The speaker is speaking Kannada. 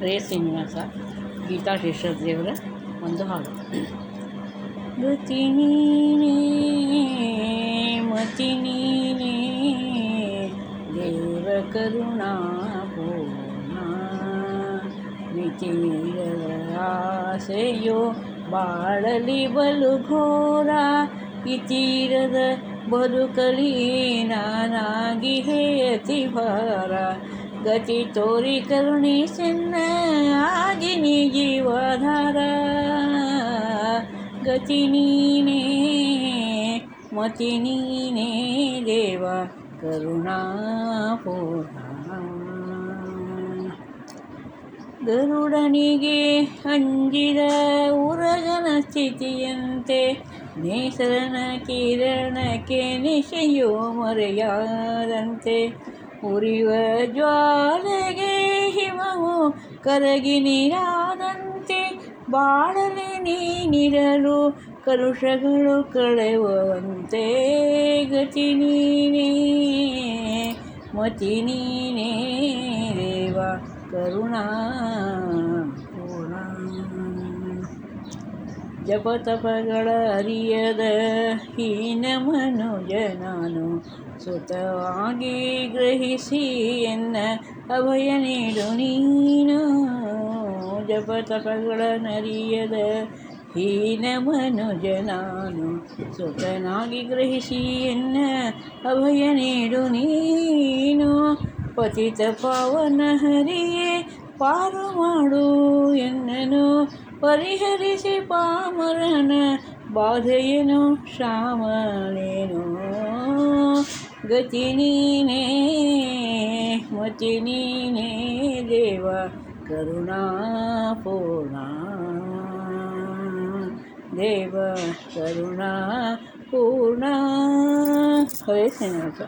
ರೇ ಶ್ರೀನಿವಾಸ ಗೀತಾ ಶೇಷಾದ್ರಿಯವರ ಒಂದು ಹಾಡು. ಗತಿ ನೀನೇ, ಮತಿ ದೇವ ಕರುಣಾ ಆಸೆಯೋ ಬಾಳಲಿ ಬಲು ಘೋರ ಇತೀರದ ಬದುಕಲಿ ನಾನಾಗಿ ಹೇತಿ ಭಾರ. ಗತಿ ತೋರಿ ಕರುಣಿ ಸಿನ್ನ ಆಗಿನಿ ಜೀವಧಾರ ಗತಿ ನೀನೇ, ಮತಿ ನೀನೇ ದೇವ ಕರುಣಾಪೂರ್ಣ ಗರುಡನಿಗೆ ಅಂಜಿದ ಉರಗನ ಸ್ಥಿತಿಯಂತೆ ನೇಸರನ ಕಿರಣಕ್ಕೆ ನಿಶೆಯೋ ಮರೆಯಾದಂತೆ ಉರಿಯುವ ಜ್ವಾಲೆಗೆ ಹಿಮವು ಕರಗಿ ನೀರಾದಂತೆ ಬಾಳಲಿ ನೀನಿರಲು ಕಲುಷಗಳು ಕಳೆಯುವಂತೆ ಗತಿ ನೀನೇ, ಮತಿ ನೀನೇ ದೇವ ಕರುಣಾ ಪೂರ್ಣ. ಜಪತಪಗಳ ಅರಿಯದ ಹೀನ ಮನುಜ ನಾನು ಸುತವಾಗಿ ಗ್ರಹಿಸಿ ಎನ್ನ ಅಭಯ ನೀಡು ನೀನು. ಜಪತಪಗಳ ನರಿಯದ ಮನುಜ ನಾನು ಸುತನಾಗಿ ಗ್ರಹಿಸಿ ಎನ್ನ ಅಭಯ ನೀಡು ನೀನು. ಪತಿತ ಪಾವನ ಹರಿಯೇ ಪಾರು ಮಾಡು ಪರಿಹರಿಸಿ ಪಾಮರನ ಬಾಧೆಯನು ಶ್ಯಾಮನೇನು ಗತಿ ನೀನೇ ಮತಿ ನೀನೇ ದೇವ ಕರುಣಾಪೂರ್ಣ ದೇವ ಕರುಣಾ ಪೂರ್ಣ ಹರೇ ಶ್ರೀನಿವಾಸ